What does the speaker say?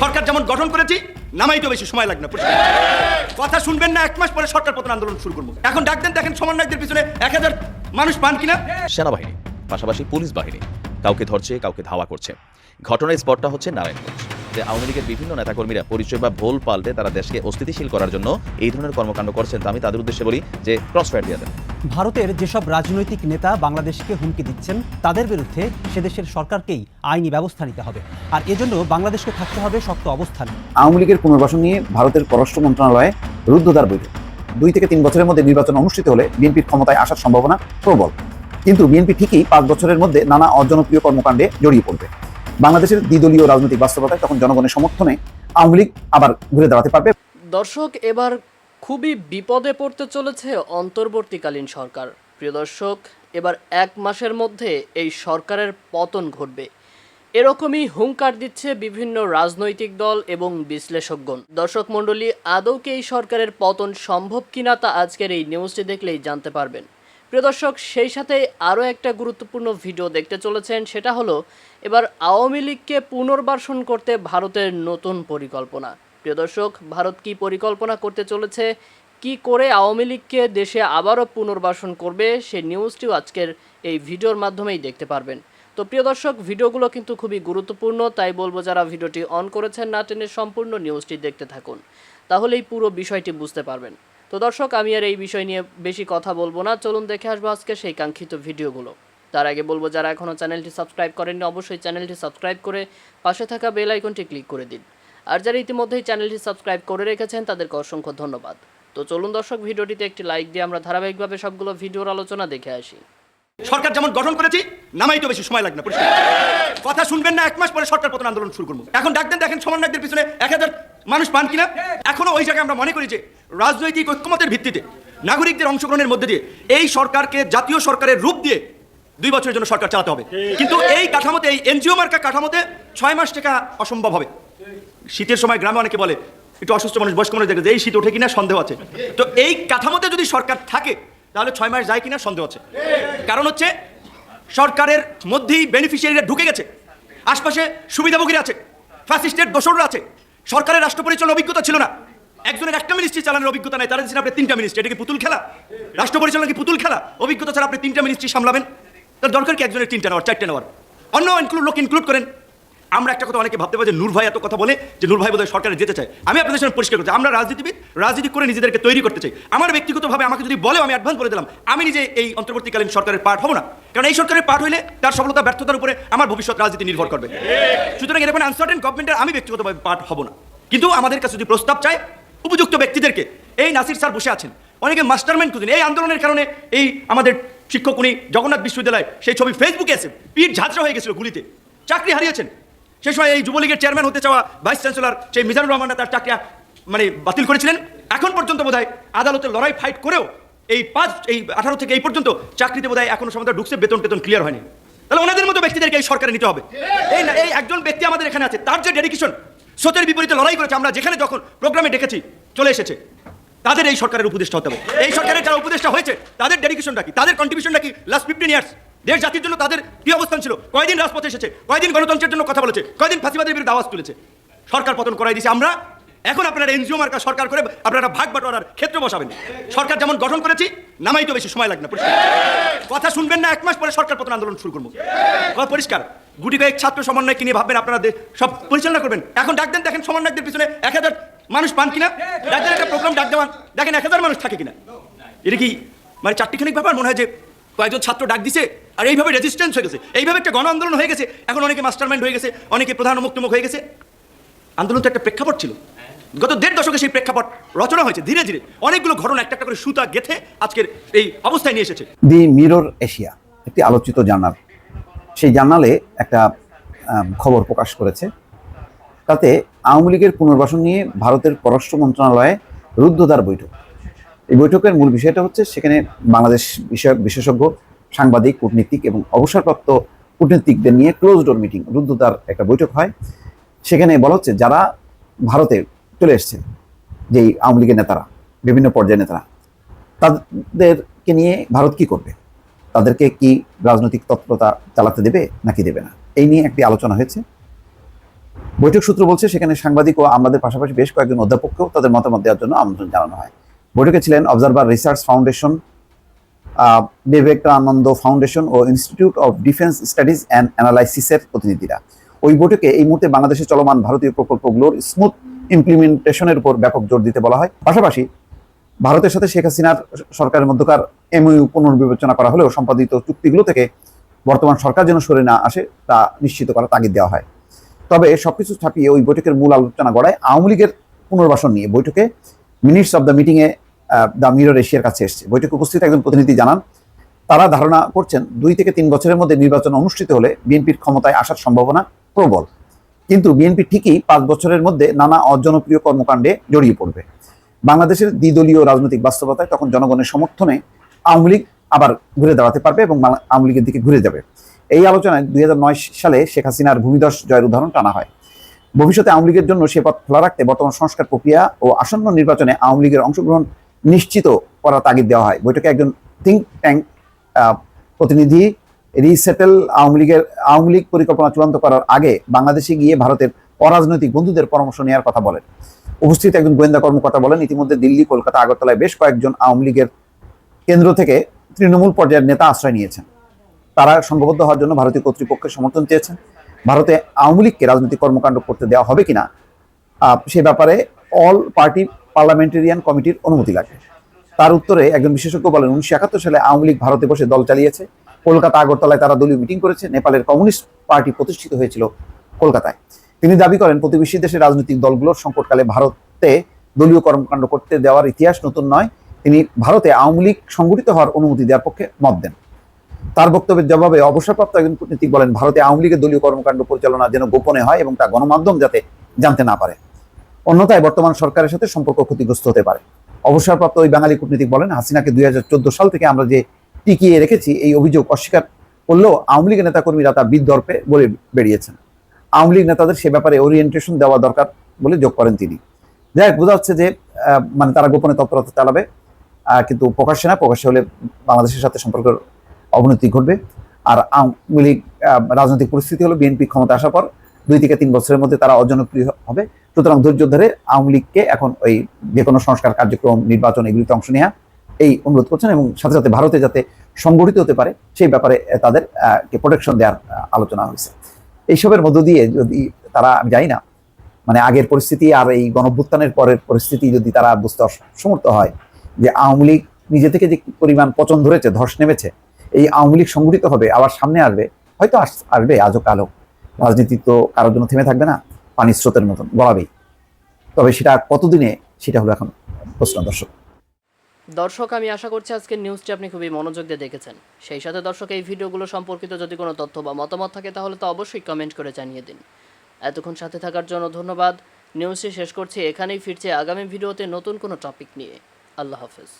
সরকার যেমন গঠন করেছি নামাইতে বেশি সময় লাগবে না কথা শুনবেন না এক মাস পরে সরকার পতন আন্দোলন শুরু করব। এখন ডাক দেন দেখেন সমন্বয়কদের পিছনে এক হাজার মানুষ পান কিনা। সেনাবাহিনী পাশাপাশি পুলিশ বাহিনী কাউকে ধরছে কাউকে ধাওয়া করছে। ঘটনার স্পটটা হচ্ছে নারায়ণগঞ্জ। যে আওয়ামী লীগের বিভিন্ন নেতাকর্মীরা পরিচয় বা ভোল পাল্টে তারা দেশকে অস্থিতিশীল করার জন্য এই ধরনের কর্মকাণ্ড করছেন তা আমি তাদের উদ্দেশ্যে বলি যে ক্রস ফায়ার দিয়ে দেন। ভারতের যেসব রাজনৈতিক নেতা বাংলাদেশকে হুমকি দিচ্ছেন তাদের বিরুদ্ধে সে দেশের সরকারকেই আইনি ব্যবস্থা নিতে হবে। আর এজন্য বাংলাদেশকে থাকতে হবে শক্ত অবস্থানে। আওয়ামী লীগের পুনর্বাসন নিয়ে ভারতের পররাষ্ট্র মন্ত্রণালয়ে রুদ্ধদ্বার বৈঠক। দুই থেকে তিন বছরের মধ্যে নির্বাচন অনুষ্ঠিত হলে বিএনপির ক্ষমতায় আসার সম্ভাবনা প্রবল। কিন্তু বিএনপি ঠিকই পাঁচ বছরের মধ্যে নানা অজনপ্রিয় কর্মকাণ্ডে জড়িয়ে পড়বে। বাংলাদেশের দ্বিদলীয় রাজনৈতিক বাস্তবতায় তখন জনগণের সমর্থনে আওয়ামী লীগ আবার ঘুরে দাঁড়াতে পারবে। দর্শক, এবার খুবই বিপদে পড়তে চলেছে অন্তর্বর্তীকালীন সরকার। প্রিয় দর্শক, এবার এক মাসের মধ্যে এই সরকারের পতন ঘটবে। এরকমই হুঙ্কার দিচ্ছে বিভিন্ন রাজনৈতিক দল এবং বিশ্লেষকগণ। দর্শক মণ্ডলী, আদৌ কি এই সরকারের পতন সম্ভব কিনা তা আজকের এই নিউজটি দেখলেই জানতে পারবেন। প্রিয় দর্শক, সেই সাথে আরও একটা গুরুত্বপূর্ণ ভিডিও দেখতে চলেছেন। সেটা হলো, এবার আওয়ামী লীগকে পুনর্বাসন করতে ভারতের নতুন পরিকল্পনা। প্রিয় দর্শক, ভারত কি পরিকল্পনা করতে চলেছে? কি করে আওয়ামী লীগকে দেশে আবারও পুনর্বাসন করবে? সেই নিউজটিও আজকের এই ভিডিওর মাধ্যমেই দেখতে পারবেন। তো প্রিয় দর্শক, ভিডিওগুলো কিন্তু খুবই গুরুত্বপূর্ণ, তাই বলব যারা ভিডিওটি অন করেছেন না টেনে সম্পূর্ণ নিউজটি দেখতে থাকুন। তাহলেই পুরো বিষয়টি বুঝতে পারবেন। তো দর্শক, আমি আর এই বিষয় নিয়ে বেশি কথা বলব না। চলুন দেখে আসব আজকে সেই কাঙ্ক্ষিত ভিডিওগুলো। তার আগে বলব, যারা এখনও চ্যানেলটি সাবস্ক্রাইব করেননি, অবশ্যই চ্যানেলটি সাবস্ক্রাইব করে পাশে থাকা বেল আইকনটি ক্লিক করে দিন। আর যারা ইতিমধ্যেই চ্যানেলটি সাবস্ক্রাইব করে রেখেছেন, তাদেরকে অসংখ্য ধন্যবাদ। তো চলুন দর্শক, ভিডিওটিতে একটি লাইক দিয়ে আমরা ধারাবাহিকভাবে সবগুলো ভিডিওর আলোচনা দেখে আসি। সরকার যেমন গঠন করেছি, নামাই তো বেশি সময় লাগবে পরিষ্কার। কথা শুনবেন না, এক মাস পরে সরকার পতন আন্দোলন শুরু করব। এখন ডাক দেন, দেখেন সমন্বয়কদের পিছনে এক হাজার মানুষ পান কিনা। এখনও ওই জায়গায় আমরা মনে করি যে, রাজনৈতিক ঐক্যমতের ভিত্তিতে, নাগরিকদের অংশগ্রহণের মধ্যে দিয়ে, এই সরকারকে জাতীয় সরকারের রূপ দিয়ে দুই বছরের জন্য সরকার চালাতে হবে। কিন্তু এই কাঠামোতে, এই এনজিও মার্কা কাঠামোতে ছয় মাস টাকা অসম্ভব হবে। শীতের সময় গ্রামে অনেকে বলে, একটু অসুস্থ মানুষ, বয়স্ক মানুষ দেখে যে, এই শীত ওঠে কিনা, সন্দেহ আছে। তো এই কাঠামোতে যদি সরকার থাকে তাহলে ছয় মাস যায় কিনা সন্দেহ আছে। কারণ হচ্ছে, সরকারের মধ্যেই বেনিফিশিয়ারিরা ঢুকে গেছে। আশপাশে সুবিধাভোগীরা আছে ফ্যাসিস্টের দোসররা আছে। সরকারের রাষ্ট্র পরিচালনার অভিজ্ঞতা ছিল না। একজনের একটা মিনিস্ট্রি চালানোর অভিজ্ঞতা নেই, তারা দিচ্ছেন আপনি তিনটা মিনিস্ট্রি এটা কি পুতুল খেলা? রাষ্ট্র পরিচালনা কি পুতুল খেলা? অভিজ্ঞতা ছাড়া আপনি তিনটা মিনিস্ট্রি সামলাবেন? তার দরকার কি একজনের তিনটা নেওয়ার, চারটে নেওয়ার? অন্য ইনক্লুড লোক ইনক্লুড করেন। আমরা একটা কথা অনেকে ভাবতে পারি যে নূর ভাই এত কথা বলে যে নূর ভাই বোধহয় সরকারে যেতে চায়। আমি আপনাদের সামনে পরিষ্কার করছি। আমরা রাজনীতিবিদ, রাজনীতি করে নিজেদেরকে তৈরি করতে চাই। আমার ব্যক্তিগতভাবে আমাকে যদি বলে আমি অ্যাডভান্স বলে দিলাম, আমি নিজে এই অন্তর্বর্তীকালীন সরকারের পার্ট হব না। কারণ এই সরকারের পার্ট হলে তার সফলতা, ব্যর্থতার উপরে আমার ভবিষ্যৎ রাজনীতি নির্ভর করবে। সুতরাং এরকম আনসার্টেন গভর্নমেন্টের আমি ব্যক্তিগতভাবে পার্ট হব না। কিন্তু আমাদের কাছে যদি প্রস্তাব চায়, উপযুক্ত ব্যক্তিদেরকে, এই নাসির স্যার বসে আছেন। অনেকে মাস্টারমাইন্ড খুঁজেন। এই আন্দোলনের কারণে এই আমাদের শিক্ষক উনি জগন্নাথ বিশ্ববিদ্যালয় সেই ছবি ফেসবুকে এসে পিঠ ঝাঁঝরা হয়ে গেছিল গুলিতে। চাকরি হারিয়েছেন। সেই সময় এই যুবলীগের চেয়ারম্যান হতে চাওয়া ভাইস চ্যান্সেলর সেই মিজানুর রহমান তার চাকরি মানে বাতিল করেছিলেন। এখন পর্যন্ত বোধহয় আদালতে লড়াই ফাইট করেও এই পাঁচ, এই আঠারো থেকে এই পর্যন্ত চাকরিতে বোধহয় এখনও সময় ঢুকছে, বেতন টেতন ক্লিয়ার হয়নি। তাহলে ওনাদের মতো ব্যক্তিদেরকে এই সরকারে নিতে হবে। এই না, এই একজন ব্যক্তি আমাদের এখানে আছে, তার যে ডেডিকেশন স্রোতের বিপরীতে লড়াই করেছে, আমরা যেখানে যখন প্রোগ্রামে ডেকেছি, চলে এসেছে। তাদের এই সরকারের উপদেষ্টা হতে হবে। এই সরকারের যারা উপদেষ্টা হয়েছে, তাদের ডেডিকেশনটা কি? তাদের কন্ট্রিবিউশনটা কি? লাস্ট ফিফটিন ইয়ার্স দেশ জাতির জন্য তাদের কি অবস্থান ছিল? কয়দিন রাজপথে এসেছে? কয়দিন গণতন্ত্রের জন্য কথা বলেছে? কয়দিন ফাঁসিবাদের বিরুদ্ধে আওয়াজ তুলেছে? সরকার পতন করাই দিয়েছে। আমরা এখন আপনারা এনজিও মার্কা সরকার করে আপনারা ভাগ বাটোয়ারার ক্ষেত্র বসাবেন। সরকার যেমন গঠন করেছি, নামাই তো বেশি সময় লাগবে না। কথা শুনবেন না, এক মাস পরে সরকার পতন আন্দোলন শুরু করব। কথা পরিষ্কার? গুটি কয়েক ছাত্র সমন্বয় নিয়ে ভাববেন আপনারা সব পরিচালনা করবেন? এখন ডাক দেন, দেখেন সমন্বয়কদের পিছনে এক হাজার মানুষ পান কিনা? ডাক দেন একটা প্রোগ্রাম ডাক দেওয়ান। দেখেন এক হাজার মানুষ থাকে কিনা? এটা কি মানে চারটিখানিক ব্যাপার? মনে হয় যে কয়েকজন ছাত্র ডাক দিছে আর এইভাবে রেজিস্ট্যান্স হয়ে গেছে। এইভাবে একটা গণ আন্দোলন হয়ে গেছে। এখন অনেকে মাস্টারমাইন্ড হয়ে গেছে, অনেকে প্রধান মুক্তমুখ হয়ে গেছে। আন্দোলন তো একটা প্রেক্ষাপট ছিল। গত দেড় দশকে সেই প্রেক্ষাপট রচনা হয়েছে ধীরে ধীরে। অনেকগুলো ঘটনা একটা একটা করে সুতা গেথে আজকের এই অবস্থায় নিয়ে এসেছে। দি মিরর এশিয়া, একটি আলোচিত জার্নাল। সেই জার্নালে একটা খবর প্রকাশ করেছে। তাতে আওয়ামী লীগের পুনর্বাসন নিয়ে ভারতের পররাষ্ট্র মন্ত্রণালয়ে রুদ্ধদ্বার বৈঠক। এই বৈঠকের মূল বিষয়টা হচ্ছে সেখানে বাংলাদেশ বিষয়ক বিশেষজ্ঞ সাংবাদিক, কূটনীতিক এবং অবসরপ্রাপ্ত কূটনীতিকদের নিয়ে ক্লোজ ডোর মিটিং রুদ্ধতার একটা বৈঠক হয়। সেখানে বলা হচ্ছে যারা ভারতে চলে এসছে, যেই আওয়ামী লীগের নেতারা, বিভিন্ন পর্যায়ের নেতারা, তাদেরকে নিয়ে ভারত কি করবে? তাদেরকে কি রাজনৈতিক তৎপরতা চালাতে দেবে নাকি দেবে না? এই নিয়ে একটি আলোচনা হয়েছে। বৈঠক সূত্র বলছে সেখানে সাংবাদিক ও আমাদের পাশাপাশি বেশ কয়েকজন অধ্যাপককেও তাদের মতামত দেওয়ার জন্য আমন্ত্রণ জানানো হয়। বৈঠকে ছিলেন Observer Research Foundation Vivekananda Foundation O Institute of Defence Studies and অ্যানালাইসিসের প্রতিনিধিরা। ওই বৈঠকে এই মুহূর্তে বাংলাদেশে চলমান ভারতীয় প্রকল্পগুলোর স্মুথ ইমপ্লিমেন্টেশনের উপর ব্যাপক জোর দিতে বলা হয়। পাশাপাশি ভারতের সাথে শেখ হাসিনার সরকারের মধ্যকার এমইউ পুনর্বিবেচনা করা হলেও সম্পাদিত চুক্তিগুলো থেকে বর্তমান সরকার যেন সরে না আসে, তা নিশ্চিত করা তাগিদ দেওয়া হয়। তবে সবকিছু ছাপিয়ে ওই বৈঠকের মূল আলোচনা গড়ায় আওয়ামী লীগের পুনর্বাসন নিয়ে বৈঠকে মিনিটস অব দ্য মিটিংয়ে দ্য মিরর এশিয়ার কাছে এসেছে। বৈঠকে উপস্থিত একজন প্রতিনিধি জানান, তারা ধারণা করছেন দুই থেকে তিন বছরের মধ্যে নির্বাচন অনুষ্ঠিত হলে বিএনপির ক্ষমতায় আসার সম্ভাবনা প্রবল। কিন্তু বিএনপি ঠিকই পাঁচ বছরের মধ্যে নানা অজনপ্রিয় কর্মকাণ্ডে জড়িয়ে পড়বে। বাংলাদেশের দ্বিদলীয় রাজনৈতিক বাস্তবতায় তখন জনগণের সমর্থনে আওয়ামী লীগ আবার ঘুরে দাঁড়াতে পারবে এবং আওয়ামী লীগের দিকে ঘুরে যাবে। এই আলোচনায় দুই হাজার নয় সালে শেখ হাসিনার ভূমিদশ জয়ের উদাহরণ টানা হয়। ভবিষ্যতে আওয়ামী লীগের জন্য সে পথ খোলা রাখতে বর্তমান সংস্কার প্রক্রিয়া ও আসন্ন নির্বাচনে আওয়ামী লীগের অংশগ্রহণ নিশ্চিত করার তাগিদ দেওয়া হয়। বৈঠকে একজন থিঙ্ক ট্যাঙ্ক প্রতিনিধি রিসেটেল আওয়ামী লীগের, আওয়ামী লীগ পরিকল্পনা চূড়ান্ত করার আগে বাংলাদেশে গিয়ে ভারতের অরাজনৈতিক বন্ধুদের পরামর্শ নেওয়ার কথা বলেন। উপস্থিত একজন গোয়েন্দা কর্মকর্তা বলেন, ইতিমধ্যে দিল্লি, কলকাতা, আগরতলায় বেশ কয়েকজন আওয়ামী লীগের কেন্দ্র থেকে তৃণমূল পর্যায়ের নেতা আশ্রয় নিয়েছেন। তারা সংঘবদ্ধ হওয়ার জন্য ভারতীয় কর্তৃপক্ষের সমর্থন চেয়েছেন। ভারতে আওয়ামী লীগকে রাজনৈতিক কর্মকাণ্ড করতে দেওয়া হবে কিনা সে ব্যাপারে অল পার্টি পার্লামেন্টেরিয়ান কমিটির অনুমতি লাগবে তার উত্তরে একজন বিশেষজ্ঞ বলেন, উনিশশো একাত্তর সালে আওয়ামী লীগ ভারতে বসে দল চালিয়েছে। কলকাতা, আগরতলায় তারা দলীয় মিটিং করেছে। নেপালের কমিউনিস্ট পার্টি প্রতিষ্ঠিত হয়েছিল কলকাতায়। তিনি দাবি করেন, প্রতিবেশী দেশের রাজনৈতিক দলগুলোর সংকটকালে ভারতে দলীয় কর্মকাণ্ড করতে দেওয়ার ইতিহাস নতুন নয়। তিনি ভারতে আওয়ামী লীগ সংগঠিত হওয়ার অনুমতি দেওয়ার পক্ষে মত দেন। তার বক্তব্যের জবাবে অবসরপ্রাপ্ত একজন কূটনীতিক বলেন, ভারতে আওয়ামী লীগের দলীয় কর্মকাণ্ড পরিচালনা যেন গোপনে হয় এবং তা গণমাধ্যম যাতে জানতে না পারে। অন্যথায় বর্তমান সরকারের সাথে সম্পর্ক ক্ষতিগ্রস্ত হতে পারে। অবসরপ্রাপ্ত ওই বাঙালি কূটনীতিক বলেন, হাসিনাকে দুই হাজার চোদ্দ সাল থেকে আমরা যে টিকিয়ে রেখেছি, এই অভিযোগ অস্বীকার করলেও আওয়ামী লীগের নেতাকর্মীরা তা বিদ্যর্পে বলে বেরিয়েছেন। আওয়ামী লীগ নেতাদের সে ব্যাপারে ওরিয়েন্টেশন দেওয়া দরকার বলে যোগ করেন তিনি। যাই হোক, বোঝা যাচ্ছে যে মানে তারা গোপনে তৎপরতা চালাবে কিন্তু প্রকাশ্যে না, প্রকাশ্যে হলে বাংলাদেশের সাথে সম্পর্কের অবনতি ঘটবে। আর আওয়ামী লীগ রাজনৈতিক পরিস্থিতি হলো, বিএনপি ক্ষমতা আসার পর দুই থেকে তিন বছরের মধ্যে তারা অজনপ্রিয় হবে। সুতরাং ধৈর্য ধরে আওয়ামী লীগকে এখন ওই যে কোনো সংস্কার কার্যক্রম, নির্বাচন এগুলিতে অংশ নেওয়া এই অনুরোধ করছেন এবং সাথে সাথে ভারতে যাতে সংগঠিত হতে পারে, সেই ব্যাপারে তাদের প্রোটেকশন দেওয়ার আলোচনা হয়েছে। এইসবের মধ্য দিয়ে যদি তারা, আমি জানি না মানে আগের পরিস্থিতি আর এই গণভ্যুত্থানের পরের পরিস্থিতি যদি তারা বুঝতে অস- সমর্থ হয় যে আওয়ামী লীগ নিজে থেকে যে পরিমাণ পচন ধরেছে, ধস নেমেছে, এই আওয়ামী লীগ সংগঠিত হবে, আবার সামনে আসবে, হয়তো আস- আসবে আজও কালো রাজনীতি তো কারোর জন্য থেমে থাকবে না পানির স্রোতের মতন গড়াবেই তবে সেটা কতদিনে, সেটা হলো এখন প্রশ্ন, দর্শক। দর্শক, আমি আশা করছি আজকের নিউজটি আপনি খুবই মনোযোগ দিয়ে দেখেছেন। সেই সাথে, দর্শক, এই ভিডিওগুলো সম্পর্কিত যদি কোনো তথ্য বা মতামত থাকে, তাহলে তো অবশ্যই কমেন্ট করে জানিয়ে দিন। এতক্ষণ সাথে থাকার জন্য ধন্যবাদ। নিউজটি শেষ করছি, এখানেই ফিরছে আগামী ভিডিওতে নতুন কোনো টপিক নিয়ে। আল্লাহ হাফেজ।